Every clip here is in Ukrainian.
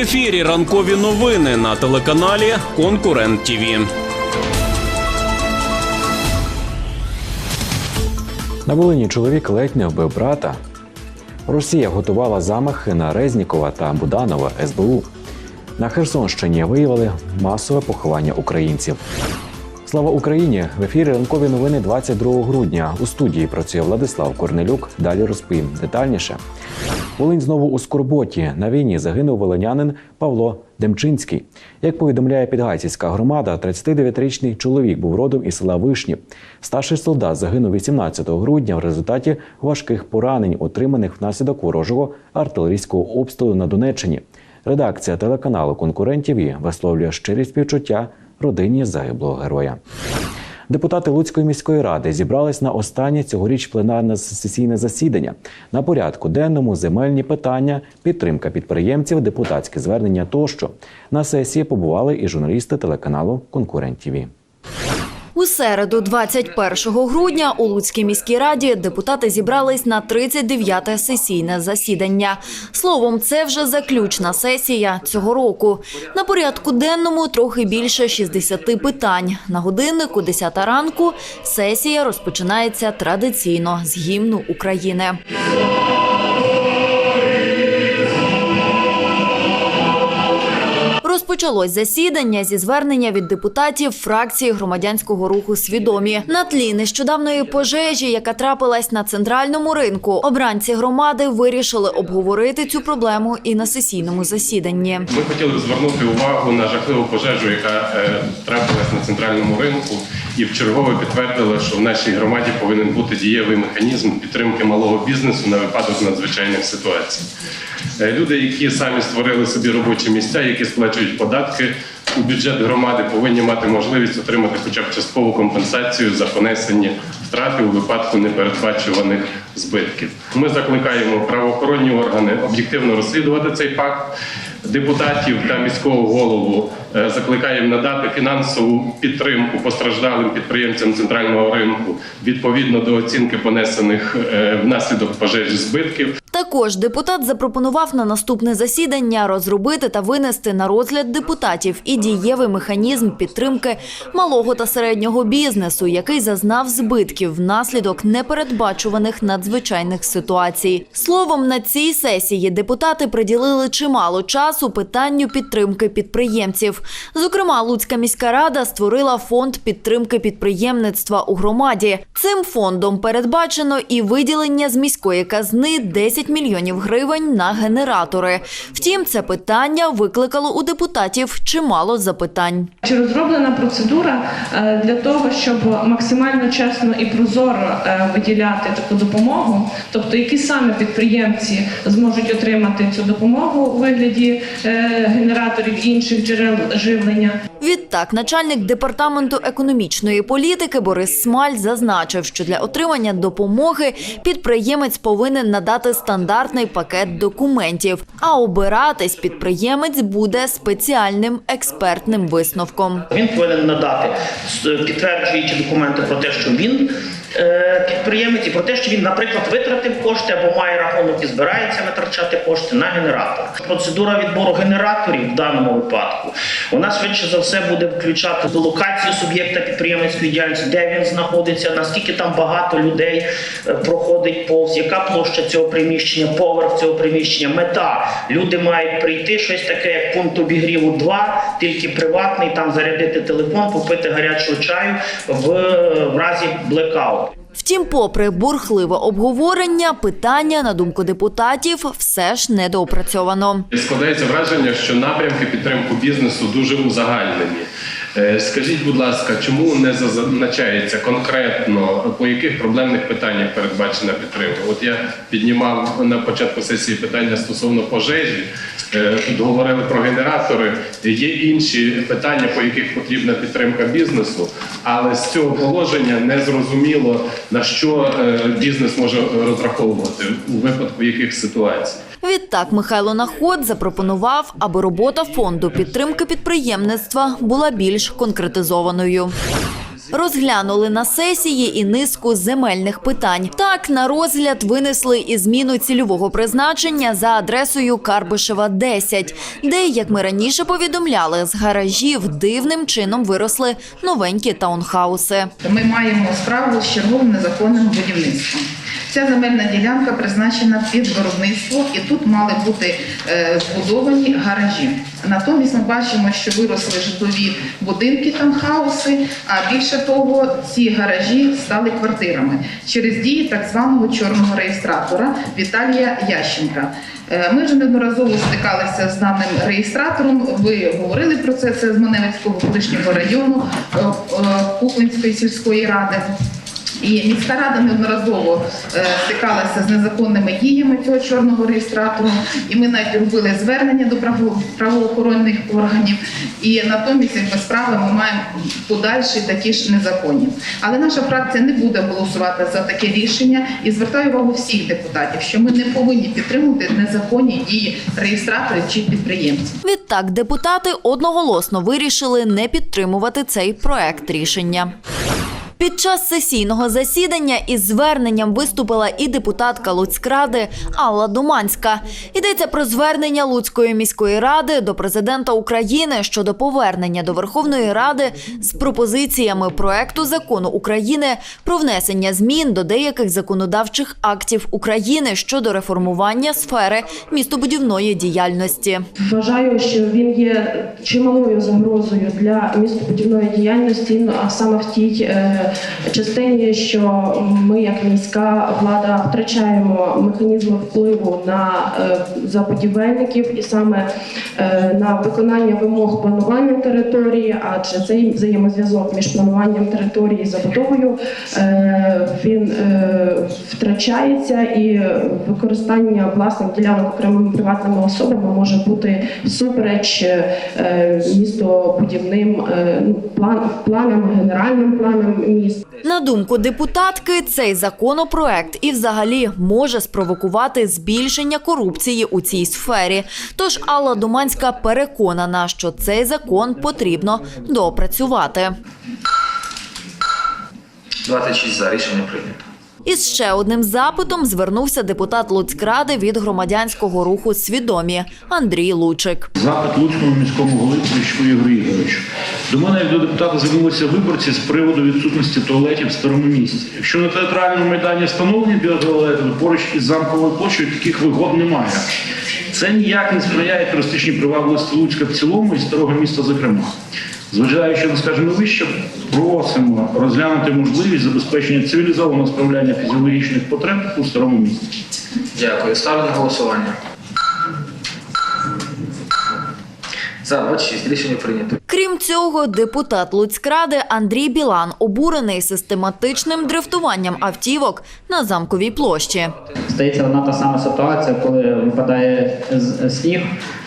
ефірі ранкові новини на телеканалі Конкурент ТІВІ. На Волині чоловік ледь не вбив брата. Росія готувала замахи на Резнікова та Буданова СБУ. На Херсонщині виявили масове поховання українців. Слава Україні! В ефірі ранкові новини 22 грудня. У студії працює Владислав Корнелюк. Далі розповім детальніше. Волинь знову у скорботі. На війні загинув волинянин Павло Демчинський. Як повідомляє Підгайцівська громада, 39-річний чоловік був родом із села Вишні. Старший солдат загинув 18 грудня в результаті важких поранень, отриманих внаслідок ворожого артилерійського обстрілу на Донеччині. Редакція телеканалу конкурентів «І» висловлює щирі співчуття родині загиблого героя. Депутати Луцької міської ради зібрались на останнє цьогоріч пленарне сесійне засідання. На порядку денному земельні питання, підтримка підприємців, депутатське звернення тощо. На сесії побували і журналісти телеканалу Конкурент ТІВІ. У середу, 21 грудня, у Луцькій міській раді депутати зібрались на 39-те сесійне засідання. Словом, це вже заключна сесія цього року. На порядку денному трохи більше 60 питань. На годиннику 10 ранку сесія розпочинається традиційно з гімну України. Розпочалось засідання зі звернення від депутатів фракції громадянського руху свідомі на тлі нещодавної пожежі, яка трапилась на центральному ринку. Обранці громади вирішили обговорити цю проблему і на сесійному засіданні. Ми хотіли звернути увагу на жахливу пожежу, яка е, трапилась на центральному ринку, і вчергове підтвердили, що в нашій громаді повинен бути дієвий механізм підтримки малого бізнесу на випадок надзвичайних ситуацій. Е, Люди, які самі створили собі робочі місця, які сплачують податки у бюджет громади, повинні мати можливість отримати хоча б часткову компенсацію за понесені втрати у випадку непередбачуваних збитків. Ми закликаємо правоохоронні органи об'єктивно розслідувати цей факт. Депутатів та міського голову е, закликаємо надати фінансову підтримку постраждалим підприємцям центрального ринку відповідно до оцінки понесених е, внаслідок пожежі збитків. Також депутат запропонував на наступне засідання розробити та винести на розгляд депутатів і дієвий механізм підтримки малого та середнього бізнесу, який зазнав збитків внаслідок непередбачуваних надзвичайних ситуацій. Словом, на цій сесії депутати приділили чимало часу питанню підтримки підприємців. Зокрема, Луцька міська рада створила фонд підтримки підприємництва у громаді. Цим фондом передбачено і виділення з міської казни 10 мільйонів гривень на генератори. Втім, це питання викликало у депутатів чимало запитань. Чи розроблена процедура е, для того, щоб максимально чесно і прозоро е, виділяти таку допомогу? Тобто, які саме підприємці зможуть отримати цю допомогу у вигляді е, генераторів інших джерел живлення? Відтак, начальник департаменту економічної політики Борис Смаль зазначив, що для отримання допомоги підприємець повинен надати стандартний пакет документів, а обиратись підприємець буде спеціальним експертним висновком. Він повинен надати підтверджуючи документи про те, що він е, підприємець, і про те, що він, наприклад, витратив кошти або має рахунок і збирається витрачати кошти на генератор. Процедура відбору генераторів в даному випадку вона швидше за все буде включати локацію суб'єкта підприємницької діяльності, де він знаходиться, наскільки там багато людей е, проходить повз, яка площа цього приміщення, поверх цього приміщення, мета. Люди мають прийти щось таке, як пункт обігріву 2, тільки приватний, там зарядити телефон, попити гарячого чаю в, в разі блекауту. Втім, попри бурхливе обговорення, питання, на думку депутатів, все ж недоопрацьовано. Складається враження, що напрямки підтримку бізнесу дуже узагальнені. Е, Скажіть, будь ласка, чому не зазначається конкретно по яких проблемних питаннях передбачена підтримка? От я піднімав на початку сесії питання стосовно пожежі. Е, говорили про генератори. Є інші питання, по яких потрібна підтримка бізнесу, але з цього положення не зрозуміло на що е, бізнес може розраховувати у випадку яких ситуацій. Відтак Михайло Наход запропонував, аби робота фонду підтримки підприємництва була більш конкретизованою. Розглянули на сесії і низку земельних питань. Так на розгляд винесли і зміну цільового призначення за адресою Карбишева 10, де, як ми раніше повідомляли, з гаражів дивним чином виросли новенькі таунхауси. Ми маємо справу з черговим незаконним будівництвом. Ця земельна ділянка призначена під виробництво, і тут мали бути е, збудовані гаражі. Натомість ми бачимо, що виросли житлові будинки таунхауси, а більше того, ці гаражі стали квартирами через дії так званого чорного реєстратора Віталія Ященка. Е, Ми вже неодноразово стикалися з даним реєстратором. Ви говорили про це. Це з Маневицького колишнього району е, Кухлинської сільської ради. І міська рада неодноразово е, стикалася з незаконними діями цього чорного реєстратору, і ми навіть робили звернення до право- правоохоронних органів. І натомість, якби справи, ми маємо подальші такі ж незаконні. Але наша фракція не буде голосувати за таке рішення і звертаю увагу всіх депутатів, що ми не повинні підтримувати незаконні дії реєстраторів чи підприємців. Відтак депутати одноголосно вирішили не підтримувати цей проект рішення. Під час сесійного засідання із зверненням виступила і депутатка Луцькради Алла Думанська. Йдеться про звернення Луцької міської ради до президента України щодо повернення до Верховної Ради з пропозиціями проекту закону України про внесення змін до деяких законодавчих актів України щодо реформування сфери містобудівної діяльності. Вважаю, що він є чималою загрозою для містобудівної діяльності, ну, а саме в тій е, частині, що ми, як міська влада, втрачаємо механізми впливу на е, забудівельників і саме е, на виконання вимог планування території, адже цей взаємозв'язок між плануванням території і забудовою е, він втрачається і використання власних ділянок окремими приватними особами може бути всупереч е, містобудівним план, планам, генеральним планам міст. На думку депутатки, цей законопроект і взагалі може спровокувати збільшення корупції у цій сфері. Тож Алла Думанська переконана, що цей закон потрібно доопрацювати. 26 за рішення прийнято. Із ще одним запитом звернувся депутат Луцькради від громадянського руху Свідомі Андрій Лучик. Запит Луцькому міському голові Поліщуку Ігорю До мене як до депутата звернулися виборці з приводу відсутності туалетів в старому місті. Якщо на театральному майдані встановлені біотуалети, то поруч із замковою площею таких вигод немає. Це ніяк не сприяє туристичній привабливості Луцька в цілому і старого міста зокрема. Зважаючи на скажімо вище, просимо розглянути можливість забезпечення цивілізованого справляння фізіологічних потреб у старому місті. Дякую. Ставлю на голосування. За 26 рішення прийнято. Крім цього, депутат Луцькради Андрій Білан обурений систематичним дрифтуванням автівок на замковій площі. Стається одна та сама ситуація, коли випадає з- сніг,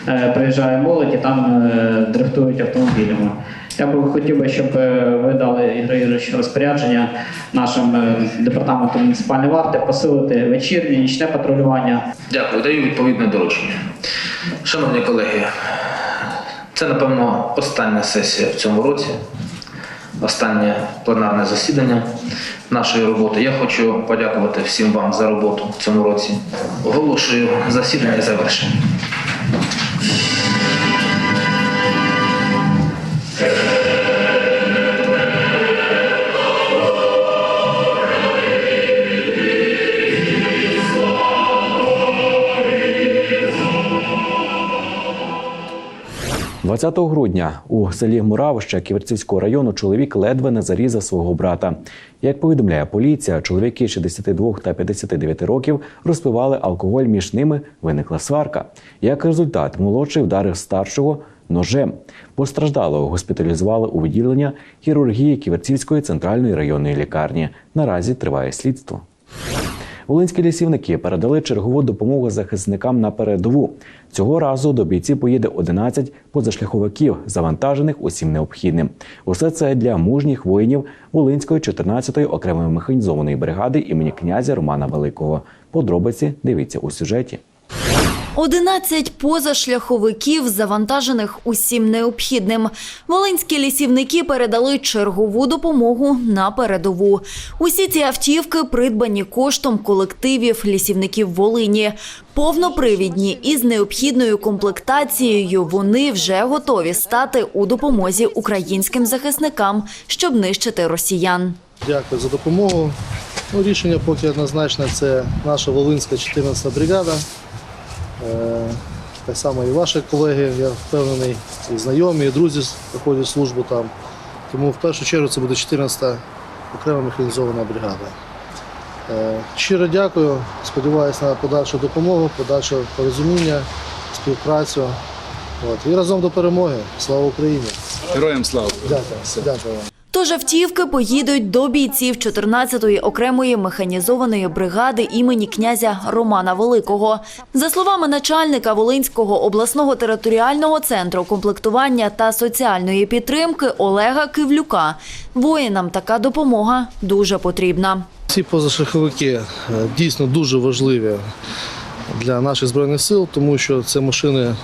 е, приїжджає молодь і там е, дрифтують автомобілями. Я би хотів би, щоб е, ви дали Ігор розпорядження нашим е, департаментом муніципальної варти посилити вечірнє, нічне патрулювання. Дякую. Даю відповідне доручення. Шановні колеги, це, напевно, остання сесія в цьому році, останнє пленарне засідання нашої роботи. Я хочу подякувати всім вам за роботу в цьому році. Оголошую засідання завершеним. – 20 грудня у селі Муравище Ківерцівського району чоловік ледве не зарізав свого брата. Як повідомляє поліція, чоловіки 62 та 59 років розпивали алкоголь. Між ними виникла сварка. Як результат, молодший вдарив старшого ножем. Постраждалого госпіталізували у відділення хірургії Ківерцівської центральної районної лікарні. Наразі триває слідство. Волинські лісівники передали чергову допомогу захисникам на передову. Цього разу до бійців поїде 11 позашляховиків, завантажених усім необхідним. Усе це для мужніх воїнів Волинської 14-ї окремої механізованої бригади імені князя Романа Великого. Подробиці дивіться у сюжеті. 11 позашляховиків, завантажених усім необхідним. Волинські лісівники передали чергову допомогу на передову. Усі ці автівки придбані коштом колективів лісівників Волині. Повнопривідні із необхідною комплектацією вони вже готові стати у допомозі українським захисникам, щоб нищити росіян. Дякую за допомогу. Ну, рішення поки однозначне це наша Волинська 14 бригада. Е, так само і ваші колеги, я впевнений, і знайомі, і друзі проходять службу там. Тому в першу чергу це буде 14-та окрема механізована бригада. Е, щиро дякую, сподіваюся на подальшу допомогу, подальше порозуміння, співпрацю. От. І разом до перемоги. Слава Україні! Героям слава! Дякую. Дякую вам. Тож автівки поїдуть до бійців 14-ї окремої механізованої бригади імені князя Романа Великого. За словами начальника Волинського обласного територіального центру комплектування та соціальної підтримки Олега Кивлюка, воїнам така допомога дуже потрібна. Ці позашляховики е, дійсно дуже важливі для наших збройних сил, тому що це машини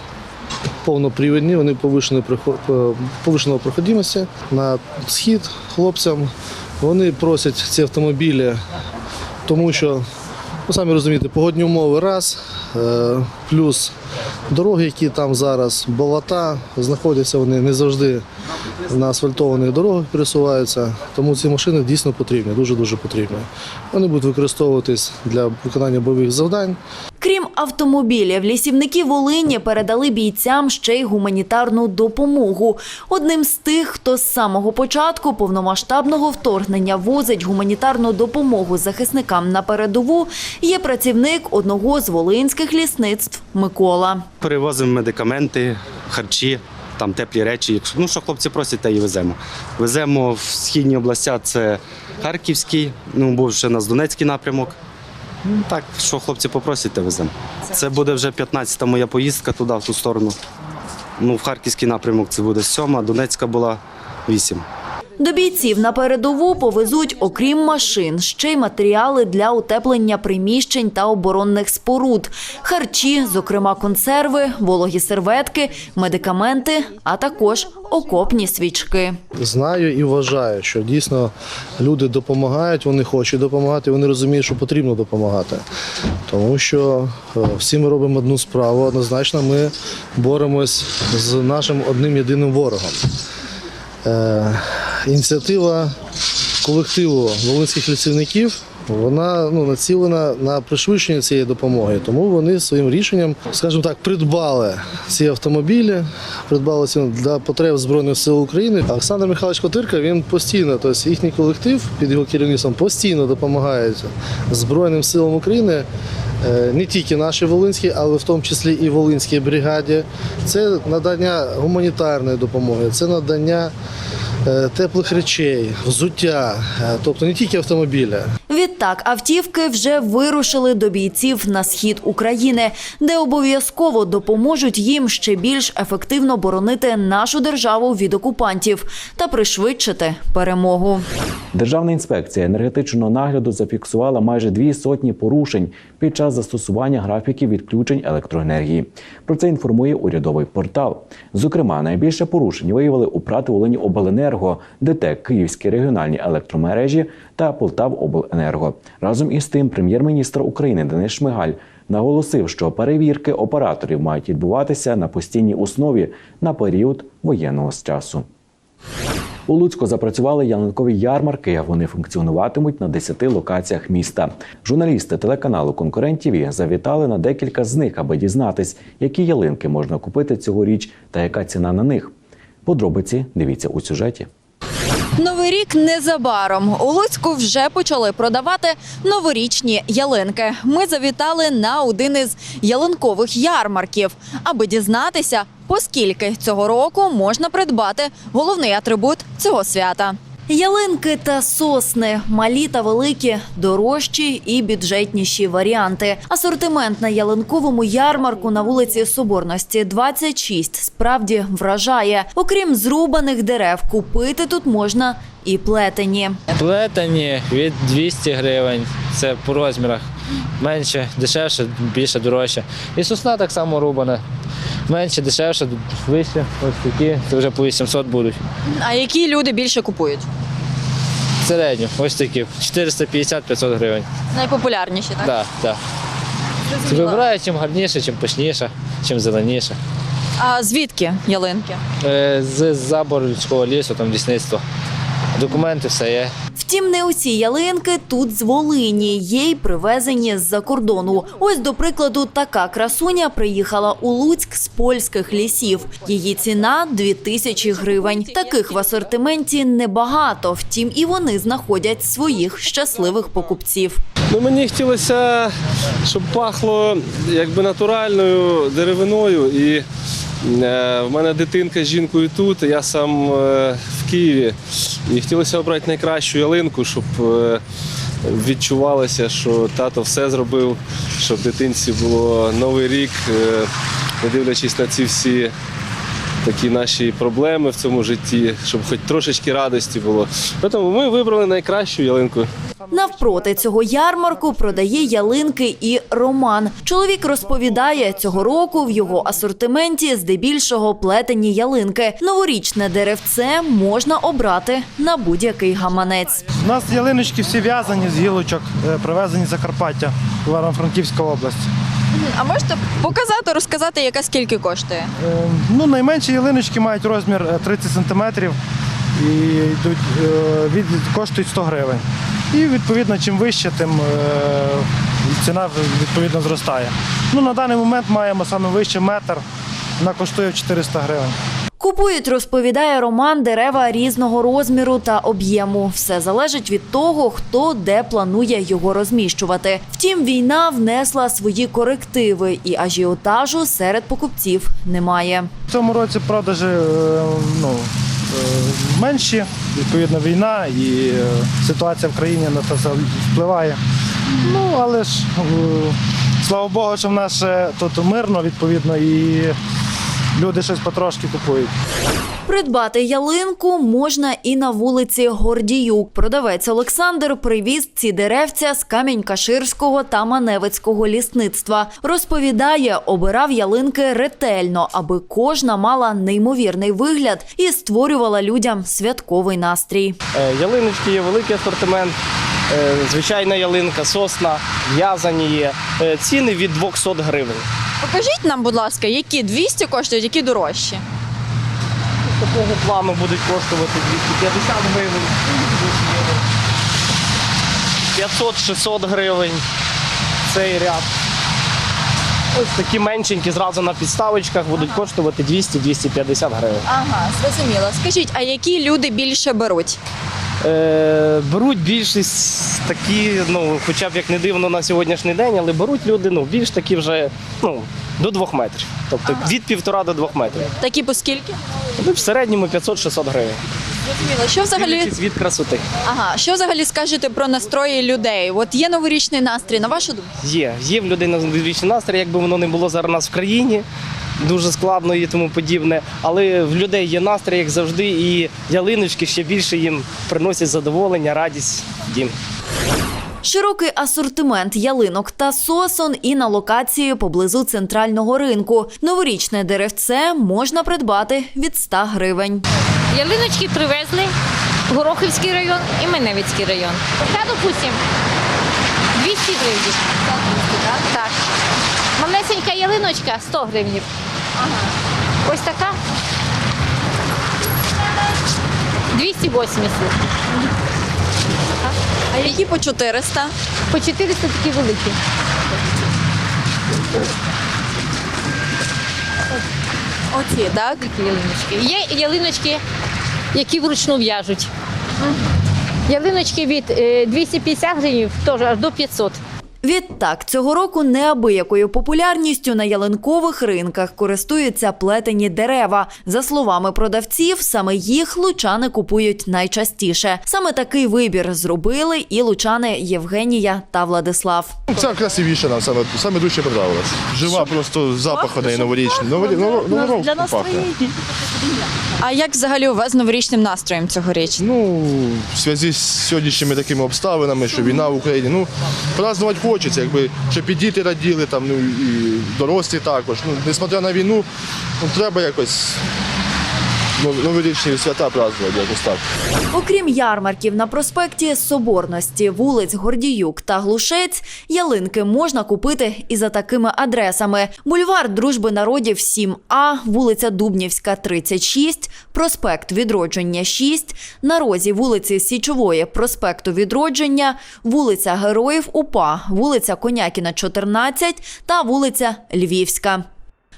повнопривідні, вони повишеної прихо- е, проходимості на схід хлопцям. Вони просять ці автомобілі, тому що, ну самі розумієте, погодні умови раз, е, плюс дороги, які там зараз, болота, знаходяться вони не завжди на асфальтованих дорогах пересуваються, тому ці машини дійсно потрібні, дуже-дуже потрібні. Вони будуть використовуватись для виконання бойових завдань. Крім автомобілів, лісівники Волині передали бійцям ще й гуманітарну допомогу. Одним з тих, хто з самого початку повномасштабного вторгнення возить гуманітарну допомогу захисникам на передову, є працівник одного з волинських лісництв Микола. Перевозимо медикаменти, харчі, там теплі речі. Ну, що хлопці просять, те і веземо. Веземо в східні області, це Харківський, ну був ще у нас Донецький напрямок. Ну, так, що хлопці попросять, те веземо. Це буде вже 15-та моя поїздка туди, в ту сторону. Ну, в Харківський напрямок це буде сьома, Донецька була вісім. До бійців на передову повезуть, окрім машин, ще й матеріали для утеплення приміщень та оборонних споруд, харчі, зокрема консерви, вологі серветки, медикаменти, а також окопні свічки. Знаю і вважаю, що дійсно люди допомагають, вони хочуть допомагати, вони розуміють, що потрібно допомагати. Тому що е, всі ми робимо одну справу. Однозначно, ми боремось з нашим одним єдиним ворогом. Е, ініціатива колективу волинських лісівників. Вона ну, націлена на пришвидшення цієї допомоги, тому вони своїм рішенням, скажімо так, придбали ці автомобілі, придбали ці для потреб Збройних сил України. Олександр Михайлович Котирка він постійно, тобто їхній колектив під його керівництвом постійно допомагає Збройним силам України. е, Не тільки нашій Волинській, але в тому числі і Волинській бригаді. Це надання гуманітарної допомоги, це надання е, теплих речей, взуття, е, тобто не тільки автомобіля. Відтак автівки вже вирушили до бійців на схід України, де обов'язково допоможуть їм ще більш ефективно боронити нашу державу від окупантів та пришвидшити перемогу. Державна інспекція енергетичного нагляду зафіксувала майже дві сотні порушень під час застосування графіків відключень електроенергії. Про це інформує урядовий портал. Зокрема, найбільше порушень виявили у Прати Волині Обленерго, ДТЕК Київські регіональні електромережі та Полтавобленерго. Разом із тим, прем'єр-міністр України Денис Шмигаль наголосив, що перевірки операторів мають відбуватися на постійній основі на період воєнного часу. У Луцьку запрацювали ялинкові ярмарки. Вони функціонуватимуть на 10 локаціях міста. Журналісти телеканалу Конкурент ТІВІ завітали на декілька з них, аби дізнатись, які ялинки можна купити цьогоріч та яка ціна на них. Подробиці дивіться у сюжеті. Новий рік незабаром. У Луцьку вже почали продавати новорічні ялинки. Ми завітали на один із ялинкових ярмарків, аби дізнатися, поскільки цього року можна придбати головний атрибут цього свята. Ялинки та сосни, малі та великі, дорожчі і бюджетніші варіанти. Асортимент на ялинковому ярмарку на вулиці Соборності 26 справді вражає. Окрім зрубаних дерев, купити тут можна і плетені. Плетені від 200 гривень, це по розмірах. Менше, дешевше, більше, дорожче. І сосна так само рубана. Менше, дешевше, вище. Ось такі, це вже по 800 будуть. А які люди більше купують? Середньо, ось такі, 450-500 гривень. Найпопулярніші, так? Так, так. Вибираю чим гарніше, чим пишніше, чим зеленіше. А звідки ялинки? Е, З заборівського лісу, там лісництво. Документи все є. Втім, не усі ялинки тут з Волині, є й привезені з-за кордону. Ось, до прикладу, така красуня приїхала у Луцьк з польських лісів. Її ціна – 2000 гривень. Таких в асортименті небагато, втім і вони знаходять своїх щасливих покупців. Ну, мені хотілося, щоб пахло якби натуральною деревиною. І в мене дитинка з жінкою тут, я сам е, в Києві. І хотілося обрати найкращу ялинку, щоб е, відчувалося, що тато все зробив, щоб дитинці було новий рік, е, не дивлячись на ці всі такі наші проблеми в цьому житті, щоб хоч трошечки радості було. Тому ми вибрали найкращу ялинку. Навпроти цього ярмарку продає ялинки і Роман. Чоловік розповідає, цього року в його асортименті здебільшого плетені ялинки. Новорічне деревце можна обрати на будь-який гаманець. У нас ялиночки всі в'язані з гілочок, е, привезені з Закарпаття, Івано-Франківська область. А можете показати, розказати, яка скільки коштує? Е, Ну, найменші ялиночки мають розмір е, 30 см і йдуть, е, від, коштують 100 гривень. І відповідно, чим вище, тим е, ціна відповідно зростає. Ну, на даний момент маємо саме вище метр, вона коштує 400 гривень. Купують, розповідає Роман, дерева різного розміру та об'єму. Все залежить від того, хто де планує його розміщувати. Втім, війна внесла свої корективи, і ажіотажу серед покупців немає. В цьому році продажі е, ну, менші, відповідно, війна і е, ситуація в країні на це впливає. Ну, але ж е, слава Богу, що в нас тут мирно, відповідно, і люди щось потрошки купують. Придбати ялинку можна і на вулиці Гордіюк. Продавець Олександр привіз ці деревця з Камінь-Каширського та Маневицького лісництва. Розповідає, обирав ялинки ретельно, аби кожна мала неймовірний вигляд і створювала людям святковий настрій. Е, Ялиночки є великий асортимент, звичайна ялинка, сосна, в'язані є. Е, Ціни від 200 гривень. Покажіть нам, будь ласка, які 200 коштують, які дорожчі. Такого плану будуть коштувати 250 гривень. 500-600 гривень цей ряд. Ось такі меншенькі зразу на підставочках будуть коштувати 200-250 гривень. Ага, зрозуміло. Скажіть, а які люди більше беруть? Е, беруть більшість такі, ну, хоча б як не дивно на сьогоднішній день, але беруть люди ну, більш такі вже ну, до двох метрів. Тобто від півтора до двох метрів. Такі по скільки? Ну, в середньому 500-600 гривень. Зрозуміло. Що взагалі Дивлячись від красоти. ага, що взагалі скажете про настрої людей? От є новорічний настрій, на вашу думку? Є, є в людей надвічний настрій, якби воно не було зараз у нас в країні. Дуже складно і тому подібне, але в людей є настрій, як завжди, і ялиночки ще більше їм приносять задоволення, радість в дім. Широкий асортимент ялинок та сосон і на локації поблизу центрального ринку. Новорічне деревце можна придбати від 100 гривень. Ялиночки привезли Горохівський район і Меневицький район. Та, допустим, 200 гривень. Так. Малесенька ялиночка 100 гривень. Ось така 280. А які по 400? По 400 такі великі. Оці, так? Такі ялиночки. Є ялиночки, які вручну в'яжуть. Ялиночки від е, 250 гривень теж аж до 500. Відтак, цього року неабиякою популярністю на ялинкових ринках користуються плетені дерева. За словами продавців, саме їх лучани купують найчастіше. Саме такий вибір зробили і лучани Євгенія та Владислав. Це красивіше нам саме, саме дуже подобалось. Жива просто запах неї новорічний. Новий, новий рок пахне. А як взагалі у вас з новорічним настроєм цьогоріч? Ну, в зв'язку з сьогоднішніми такими обставинами, що війна в Україні, ну, празднувати хочеться, якби, щоб і діти раділи, там, ну, і дорослі також. Ну, несмотря на війну, ну, треба якось новорічні свята празднувати, якось так. Окрім ярмарків на проспекті Соборності, вулиць Гордіюк та Глушець, ялинки можна купити і за такими адресами: бульвар Дружби народів 7А, вулиця Дубнівська, 36, проспект Відродження 6, на розі вулиці Січової, проспекту Відродження, вулиця Героїв УПА, вулиця Конякіна, 14 та вулиця Львівська.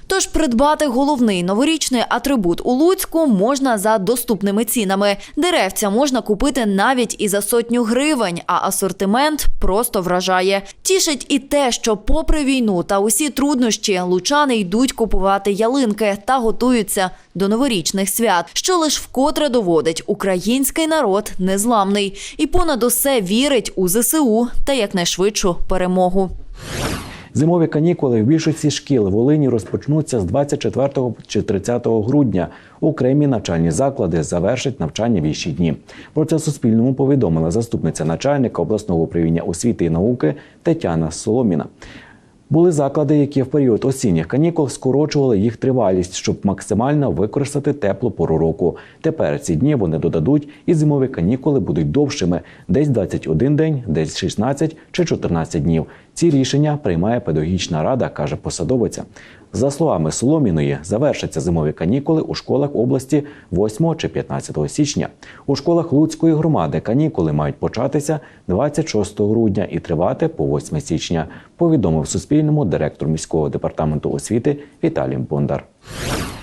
Тож придбати головний новорічний атрибут у Луцьку можна за доступними цінами. Деревця можна купити навіть і за сотню гривень, а асортимент просто вражає. Тішить і те, що, попри війну та усі труднощі, лучани йдуть купувати ялинки та готуються до новорічних свят, що лиш вкотре доводить, український народ незламний і понад усе вірить у ЗСУ та якнайшвидшу перемогу. Зимові канікули в більшості шкіл Волині розпочнуться з 24 чи 30 грудня. Окремі навчальні заклади завершать навчання в інші дні. Про це Суспільному повідомила заступниця начальника обласного управління освіти і науки Тетяна Соломіна. Були заклади, які в період осінніх канікул скорочували їх тривалість, щоб максимально використати теплу пору року. Тепер ці дні вони додадуть, і зимові канікули будуть довшими десь 21 день, десь 16 чи 14 днів. Ці рішення приймає педагогічна рада, каже посадовиця. За словами Соломіної, завершаться зимові канікули у школах області 8 чи 15 січня. У школах Луцької громади канікули мають початися 26 грудня і тривати по 8 січня. Повідомив Суспільному директор міського департаменту освіти Віталій Бондар.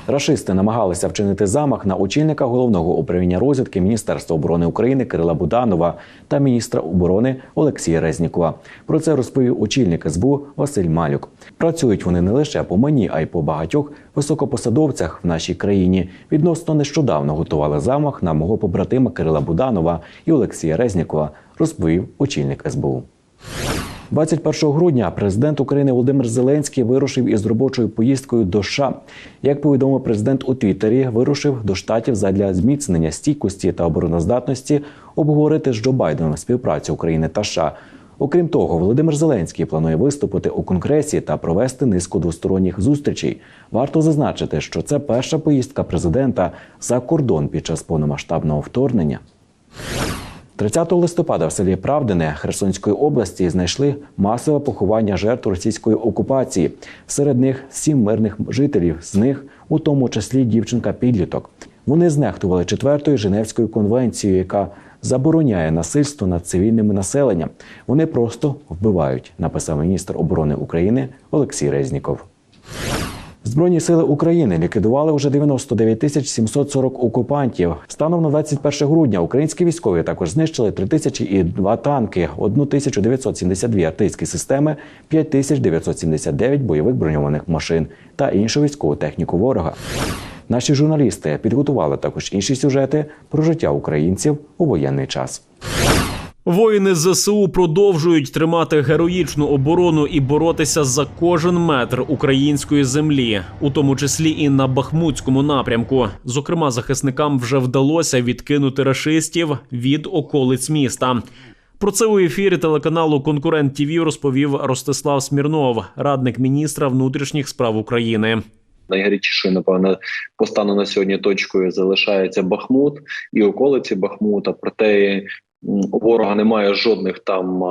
Рашисти намагалися вчинити замах на очільника головного управління розвідки Міністерства оборони України Кирила Буданова та міністра оборони Олексія Резнікова. Про це розповів очільник СБУ Василь Малюк. Працюють вони не лише по мені, а й по багатьох високопосадовцях в нашій країні. Відносно нещодавно готували замах на мого побратима Кирила Буданова і Олексія Резнікова, розповів очільник СБУ. 21 грудня президент України Володимир Зеленський вирушив із робочою поїздкою до США. Як повідомив президент у Твіттері, вирушив до штатів задля зміцнення стійкості та обороноздатності обговорити з Джо Байденом співпрацю України та США. Окрім того, Володимир Зеленський планує виступити у конгресі та провести низку двосторонніх зустрічей. Варто зазначити, що це перша поїздка президента за кордон під час повномасштабного вторгнення. 30 листопада в селі Правдине Херсонської області знайшли масове поховання жертв російської окупації. Серед них сім мирних жителів, з них у тому числі дівчинка-підліток. Вони знехтували четвертою Женевською конвенцією, яка забороняє насильство над цивільним населенням. Вони просто вбивають, написав міністр оборони України Олексій Резніков. Збройні сили України ліквідували вже 99 тисяч 740 окупантів. Станом на 21 грудня українські військові також знищили 3002 танки, 1972 артилерійські системи, 5979 бойових броньованих машин та іншу військову техніку ворога. Наші журналісти підготували також інші сюжети про життя українців у воєнний час. Воїни ЗСУ продовжують тримати героїчну оборону і боротися за кожен метр української землі, у тому числі і на Бахмутському напрямку. Зокрема, захисникам вже вдалося відкинути рашистів від околиць міста. Про це у ефірі телеканалу Конкурент ТІВІ розповів Ростислав Смірнов, радник міністра внутрішніх справ України. Найгарячішою, напевно, по стану на сьогодні точкою залишається Бахмут і околиці Бахмута. Проте у ворога немає жодних там,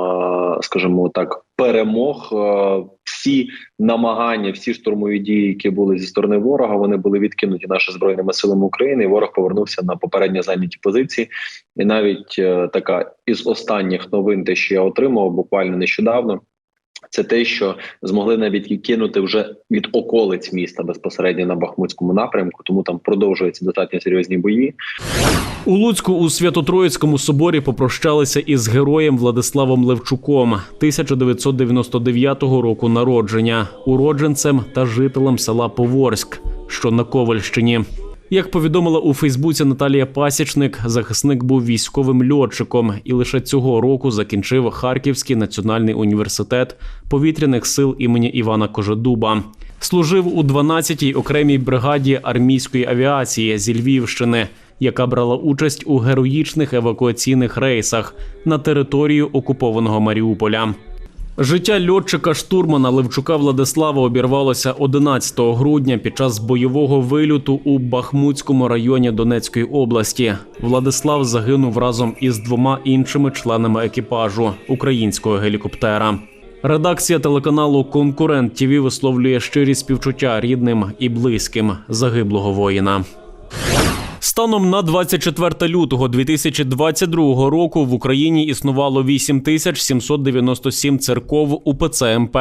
скажімо так, перемог. Всі намагання, всі штурмові дії, які були зі сторони ворога, вони були відкинуті нашими збройними силами України. і Ворог повернувся на попередньо зайняті позиції. І навіть е, така із останніх новин, те, що я отримав буквально нещодавно. Це те, що змогли навіть кинути вже від околиць міста безпосередньо на Бахмутському напрямку, тому там продовжуються достатньо серйозні бої. У Луцьку у Свято-Троїцькому соборі попрощалися із героєм Владиславом Левчуком 1999 року народження, уродженцем та жителем села Поворськ, що на Ковальщині. Як повідомила у Фейсбуці Наталія Пасічник, захисник був військовим льотчиком і лише цього року закінчив Харківський національний університет повітряних сил імені Івана Кожедуба. Служив у 12-й окремій бригаді армійської авіації зі Львівщини, яка брала участь у героїчних евакуаційних рейсах на територію окупованого Маріуполя. Життя льотчика штурмана Левчука Владислава обірвалося 11 грудня під час бойового вильоту у Бахмутському районі Донецької області. Владислав загинув разом із двома іншими членами екіпажу українського гелікоптера. Редакція телеканалу Конкурент ТІВІ висловлює щирі співчуття рідним і близьким загиблого воїна. Станом на 24 лютого 2022 року в Україні існувало 8797 церков УПЦ МП.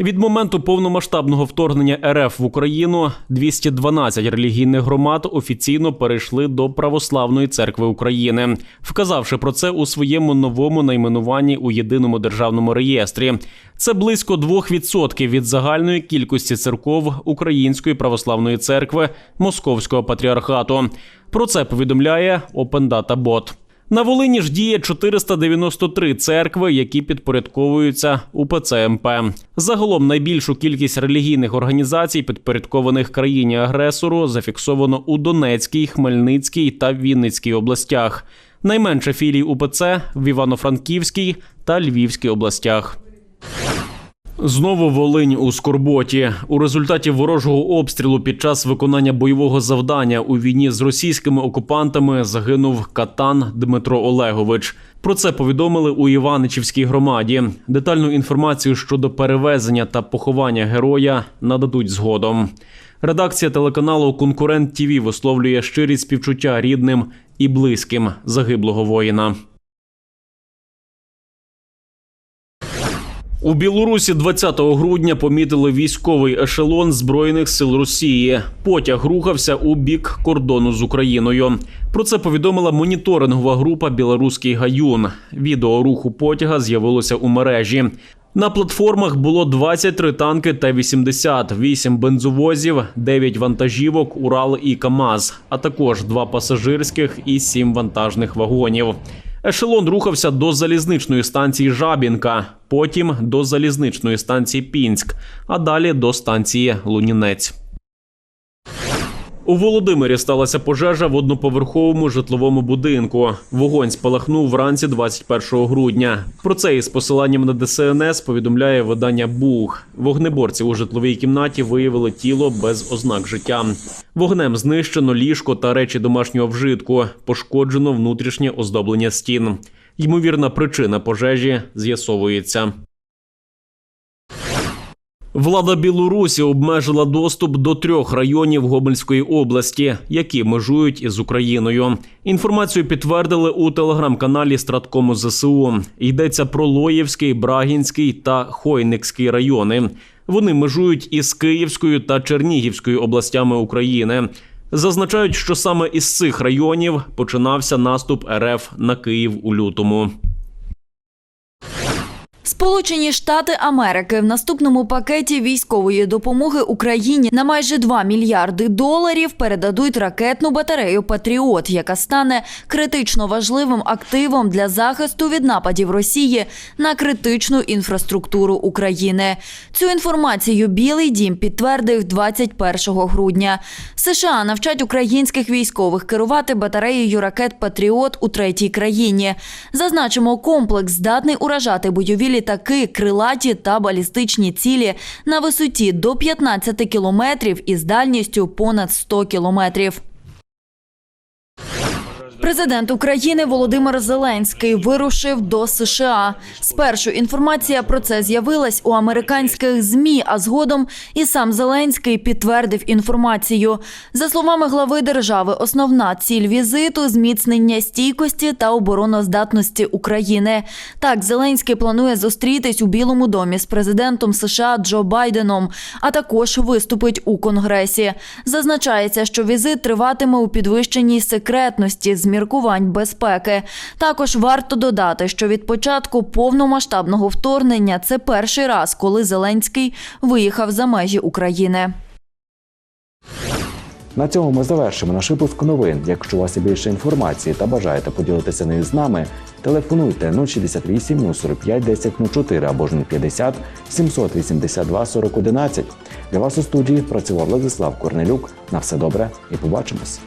Від моменту повномасштабного вторгнення РФ в Україну 212 релігійних громад офіційно перейшли до Православної церкви України, вказавши про це у своєму новому найменуванні у єдиному державному реєстрі. Це близько 2% від загальної кількості церков Української православної церкви Московського патріархату. Про це повідомляє Open Bot. На Волині ж діє 493 церкви, які підпорядковуються УПЦ МП. Загалом найбільшу кількість релігійних організацій, підпорядкованих країні агресору, зафіксовано у Донецькій, Хмельницькій та Вінницькій областях. Найменше філій УПЦ в Івано-Франківській та Львівській областях. Знову Волинь у Скорботі. У результаті ворожого обстрілу під час виконання бойового завдання у війні з російськими окупантами загинув катан Дмитро Олегович. Про це повідомили у Іваничівській громаді. Детальну інформацію щодо перевезення та поховання героя нададуть згодом. Редакція телеканалу Конкурент ТІВІ висловлює щирі співчуття рідним і близьким загиблого воїна. У Білорусі 20 грудня помітили військовий ешелон збройних сил Росії. Потяг рухався у бік кордону з Україною. Про це повідомила моніторингова група Білоруський гаюн. Відео руху потяга з'явилося у мережі. На платформах було 23 танки Т-80, 8 бензовозів, 9 вантажівок, Урал і КАМАЗ, а також 2 пасажирських і 7 вантажних вагонів. Ешелон рухався до залізничної станції Жабінка, потім до залізничної станції Пінськ, а далі до станції Лунінець. У Володимирі сталася пожежа в одноповерховому житловому будинку. Вогонь спалахнув вранці 21 грудня. Про це із посиланням на ДСНС повідомляє видання Буг. Вогнеборці у житловій кімнаті виявили тіло без ознак життя. Вогнем знищено ліжко та речі домашнього вжитку. Пошкоджено внутрішнє оздоблення стін. Ймовірна причина пожежі з'ясовується. Влада Білорусі обмежила доступ до трьох районів Гомельської області, які межують із Україною. Інформацію підтвердили у телеграм-каналі Страткому ЗСУ. Йдеться про Лоївський, Брагінський та Хойникський райони. Вони межують із Київською та Чернігівською областями України. Зазначають, що саме із цих районів починався наступ РФ на Київ у лютому. Сполучені Штати Америки в наступному пакеті військової допомоги Україні на майже 2 мільярди доларів передадуть ракетну батарею Патріот, яка стане критично важливим активом для захисту від нападів Росії на критичну інфраструктуру України. Цю інформацію Білий Дім підтвердив 21 грудня. США навчать українських військових керувати батареєю ракет Патріот у третій країні. Зазначимо, комплекс здатний уражати бойові літаки, крилаті та балістичні цілі на висоті до 15 кілометрів із дальністю понад 100 кілометрів. Президент України Володимир Зеленський вирушив до США. Спершу інформація про це з'явилась у американських змі, а згодом і сам Зеленський підтвердив інформацію. За словами глави держави, основна ціль візиту зміцнення стійкості та обороноздатності України. Так, Зеленський планує зустрітись у Білому домі з президентом США Джо Байденом, а також виступить у Конгресі. Зазначається, що візит триватиме у підвищеній секретності міркувань безпеки. Також варто додати, що від початку повномасштабного вторгнення це перший раз, коли Зеленський виїхав за межі України. На цьому ми завершимо наш випуск новин. Якщо у вас є більше інформації та бажаєте поділитися нею з нами, телефонуйте 068 045 1004 або ж 050 782 4011. Для вас у студії працював Владислав Корнелюк. На все добре і побачимось.